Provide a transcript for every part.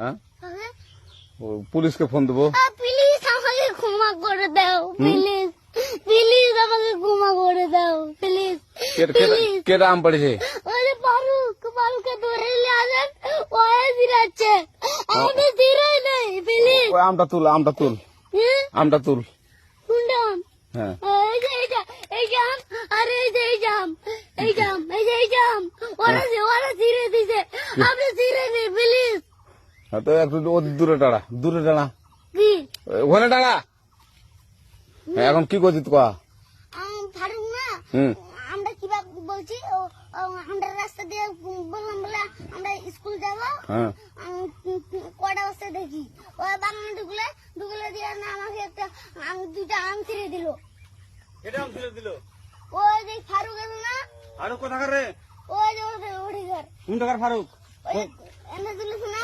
হ্যাঁ আরে, ও, পুলিশকে ফোন দেবো আ, প্লিজ আমাকে ক্ষমা করে দাও প্লিজ প্লিজ আমাকে ক্ষমা করে দাও প্লিজ কেটা- কেটা- প্লিজ কেটা আম পড়েছে ওরে ফারুক ফারুককে ধরে নিয়ে আসেন ওয়ে দিরাচ্ছে আমাকে দিরাই নেই প্লিজ ওই আমটা তুল আমটা তুল আমটা তুল শুনলাম হ্যাঁ এই যে এই যে এই জাম আরে এই যে এই জাম এই জাম এই যে এই জাম ওরা যে ওরা ছিঁড়ে দিছে আপনি ছিঁড়ে নেই প্লিজ হ্যাঁ, তো একটু ও দূরে দাঁড়া দূরে কি? ওখানে দাঁড়া হ্যাঁ, এখন কি করছিস কয়া আম, ফারুক না আমরা কীভাবে বলছি আমরা রাস্তা দিয়ে বললাম বলে আমরা স্কুল যাব। হ্যাঁ। আম, কটা বস্তা দেখি। ওই বাগানে ঢুকলে ঢুকলে দিয়ে না আমাকে একটা দুইটা আম ছিঁড়ে দিল। এটা আম ছিঁড়ে দিল? ওই যে ফারুক আছে না ফারুক কোথাকার রে? ওই যে ওঠে ঘর কোন টাকার ফারুক? এনে তুলিস না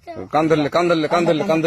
আচ্ছা কান ধরলে কান